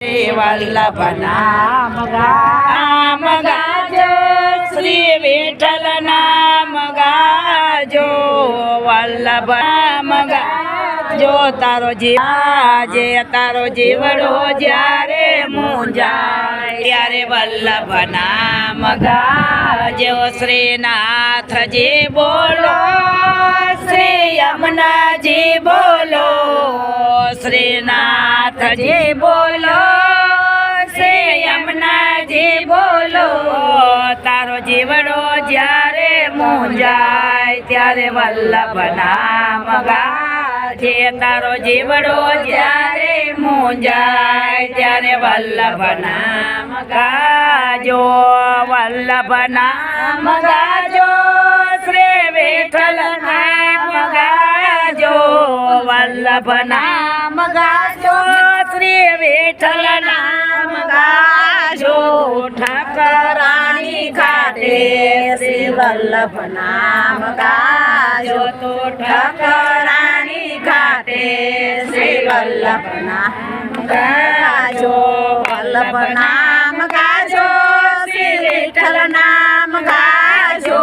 વલ્લભ શ્રી વિઠ્ઠલ નામ ગાજો વલ્લભ નામ ગાજો, તારો જીવાજે તારો જીવડો જ્યારે મુંજાય ત્યારે વલ્લભ નામ ગાજો, શ્રીનાથજી બોલો, શ્રી યમુનાજી બોલો, શ્રીનાથજી બોલો મુંજાય ત્યારે વલ્લભ નામ ગાજે તારો જીવડો જ્યારે મુંજાય ત્યારે વલ્લભ નામ ગાજો વલ્લભ નામ ગાજો શ્રી વિઠ્ઠલ નામ ગાજો વલ્લભ નામ ગાજો શ્રી વિઠ્ઠલ નામ ગાજો ઠાકરાણી ખાતે શ્રી વલ્લભ નામ ગાજો તો ઠાકરાણી ખાતે શ્રી વલ્લભ નામ ગાજો વલ્લભ નામ ગાજો શ્રી વિઠ્ઠલ નામ ગાજો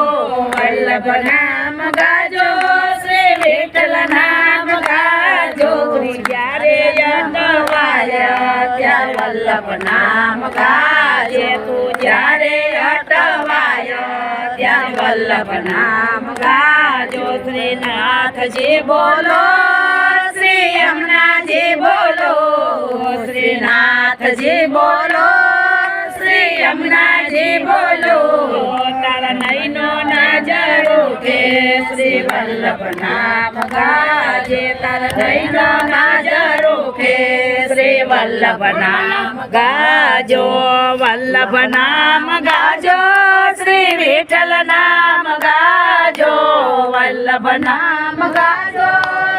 વલ્લભ નામ ગાજો શ્રી વિઠ્ઠલ નામ ગાજો જ્યારે અટવાય ત્યારે વલ્લભ નામ ગાજે તું નામ ગાજો શ્રીનાથજી બોલો શ્રી યમુનાજી બોલો, શ્રીનાથજી બોલો શ્રી યમુનાજી બોલો. નૈનો નજરો શ્રી વલ્લભ નામ ગાજે તારા નૈનો નજરો શ્રી વલ્લભ નામ ગાજો વલ્લભ નામ ગાજો શ્રી વિઠ્ઠલ નામ ગાજો વલ્લભ નામ ગાજો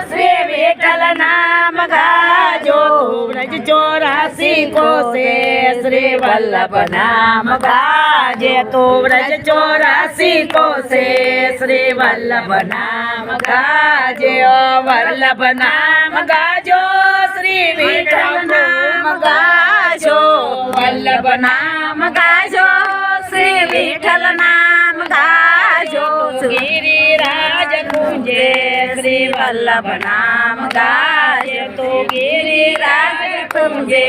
શ્રી વિઠ્ઠલ નામ ગાજો વ્રજ ચોરાસી કોશે શ્રી વલ્લભ નામ ગાજે તો વ્રજ ચોરાસી કોશે શ્રી વલ્લભ નામ ગાજે વલ્લભ નામ ગાજો શ્રી વિઠ્ઠલ નામ ગાજો વલ્લભ નામ ગાજો શ્રી વિઠ્ઠલ નામ ગાજો ગિરિરાજ કુંજે શ્રી વલ્લભ નામ ગાજે તો ગિરિરાજ કુંજે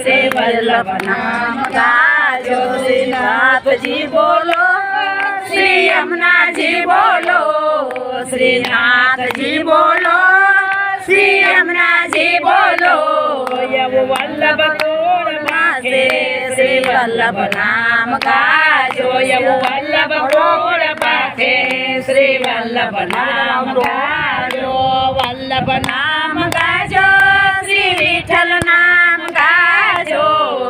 શ્રી વલ્લભ નામ ગાજો શ્રીનાથજી બોલો શ્રી યમુનાજી બોલો શ્રીનાથજી બોલો વલ્લભ કોણ માસે શ્રી વલ્લભ નામ ગાજો પાખે શ્રી નામ ગાજો નામ ગાજો શ્રી વિઠ્ઠલ નામ ગાજો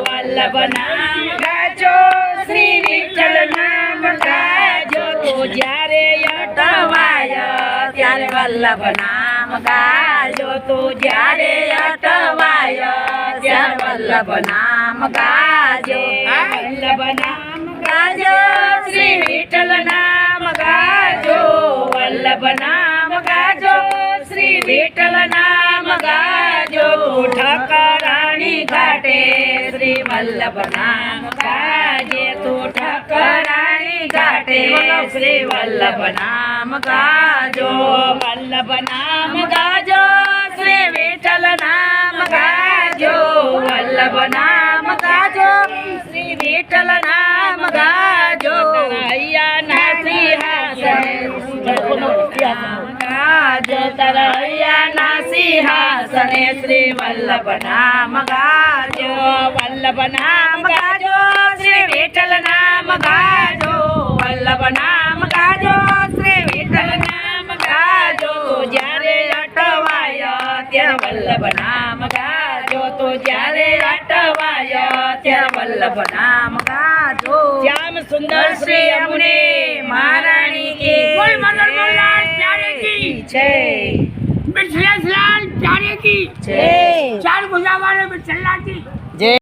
વલ્લભ નામ ગાજો શ્રી વિઠ્ઠલ નામ ગાજો જ્યારે અટવાય ત્યારે વલ્લભ નામ ગાજો તો જ્યારે અટવાય વલ્લભ નામ ગાજો. વલ્લભ નામ ગાજો. શ્રી વિઠ્ઠલ નામ ગાજો. વલ્લભ નામ ગાજો. શ્રી વિઠ્ઠલ નામ ગાજો. ઠકરાણી ઘાટે. શ્રી વલ્લભ નામ ગાજે. તો ઠકરાણી ઘાટે. શ્રી વલ્લભ નામ ગાજો. વલ્લભ નામ ગાજો. શ્રી વિઠ્ઠલ નામ ગાજો. વલ્લભ નામ ગાજો શ્રી વિઠ્ઠલ નામ ગાજો હૈયા ના સિંહાસને ગાજો તરૈયા ના સિંહાસને શ્રી વલ્લભ નામ ગાજો વલ્લભ નામ ગાજો શ્રી વિઠ્ઠલ નામ ગાજો વલ્લભ નામ ગાજો શ્રી વિઠ્ઠલ નામ ગાજો જ્યારે અટવાય ત્યારે વલ્લભ નામ ગાજો તો જ્યારે વલ્લભ નામ ગાજો શ્યામ સુંદર શ્રી અમને મહારાણી કે બોલ મનોર મોહનલાલ પ્યારે કી છે મિથલેશ લાલ પ્યારે કી છે ચાર ભુજા વાળે મિથલા કી જય